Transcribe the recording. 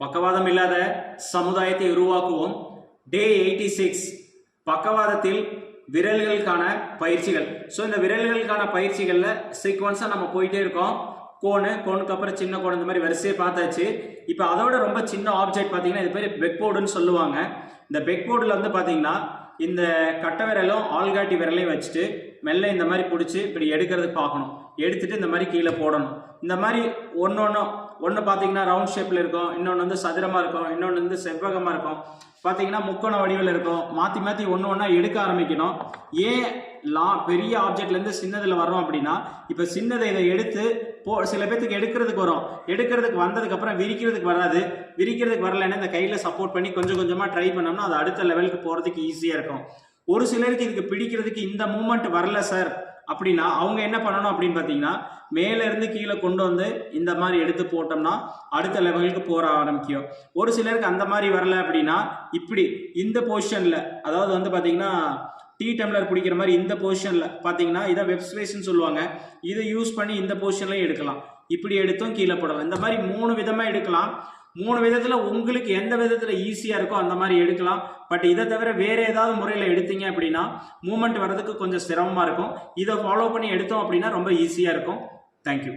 பக்கவாதம் இல்லாத சமுதாயத்தை உருவாக்குவோம். டே எயிட்டி சிக்ஸ் பக்கவாதத்தில் விரல்களுக்கான பயிற்சிகள். ஸோ இந்த விரல்களுக்கான பயிற்சிகளில் சீக்வன்ஸாக நம்ம போயிட்டே இருக்கோம். கோனு கோனுக்கு அப்புறம் சின்ன கோன் இந்த மாதிரி வரிசையை பார்த்தாச்சு. இப்போ அதோட ரொம்ப சின்ன ஆப்ஜெக்ட் பார்த்தீங்கன்னா இது பேர் பெக்போர்டுன்னு சொல்லுவாங்க. இந்த பெக்போர்டில் வந்து பார்த்தீங்கன்னா இந்த கட்டை விரலும் ஆள்காட்டி விரலையும் வச்சுட்டு மெல்ல இந்த மாதிரி பிடிச்சி இப்படி எடுக்கிறதுக்கு பார்க்கணும். எடுத்துட்டு இந்த மாதிரி கீழே போடணும். இந்த மாதிரி ஒன்று ஒன்றும் ஒன்று பார்த்தீங்கன்னா ரவுண்ட் ஷேப்பில் இருக்கும் இன்னொன்று வந்து சதுரமாக இருக்கும் இன்னொன்று வந்து செவ்வகமாக இருக்கும். பார்த்தீங்கன்னா முக்கோண வடிவில் இருக்கும். மாற்றி மாற்றி ஒன்று ஒன்றா எடுக்க ஆரம்பிக்கணும். ஏன் லா பெரிய ஆப்ஜெக்ட்லேருந்து சின்னதில் வரோம் அப்படின்னா இப்போ சின்னதை இதை எடுத்து போ சில பேர்த்துக்கு எடுக்கிறதுக்கு வரும். எடுக்கிறதுக்கு வந்ததுக்கப்புறம் விரிக்கிறதுக்கு வராது. விரிக்கிறதுக்கு வரலைன்னா இந்த கையில் சப்போர்ட் பண்ணி கொஞ்சம் கொஞ்சமாக ட்ரை பண்ணோம்னா அது அடுத்த லெவலுக்கு போகிறதுக்கு ஈஸியாக இருக்கும். ஒரு சிலருக்கு இதுக்கு பிடிக்கிறதுக்கு இந்த மூமெண்ட் வரல சார் அப்படின்னா அவங்க என்ன பண்ணணும் அப்படின்னு பார்த்தீங்கன்னா மேலேருந்து கீழே கொண்டு வந்து இந்த மாதிரி எடுத்து போட்டோம்னா அடுத்த லெவலுக்கு போகிற ஆரம்பிக்கும். ஒரு சிலருக்கு அந்த மாதிரி வரல அப்படின்னா இப்படி இந்த பொசிஷனில் அதாவது வந்து பார்த்தீங்கன்னா டீ டம்ளர் பிடிக்கிற மாதிரி இந்த பொசிஷனில் பார்த்தீங்கன்னா இதை வெப் சொல்லுவாங்க. இதை யூஸ் பண்ணி இந்த பொசிஷன்லையும் எடுக்கலாம். இப்படி எடுத்தும் கீழே போடலாம். இந்த மாதிரி மூணு விதமாக எடுக்கலாம். மூணு விதத்தில் உங்களுக்கு எந்த விதத்தில் ஈஸியாக இருக்கோ அந்த மாதிரி எடுக்கலாம். பட் இதை தவிர வேறு ஏதாவது முறையில் எடுத்தீங்க அப்படின்னா மூமெண்ட் வர்றதுக்கு கொஞ்சம் சிரமமாக இருக்கும். இதை ஃபாலோ பண்ணி எடுத்தோம் அப்படின்னா ரொம்ப ஈஸியாக இருக்கும். தேங்க்யூ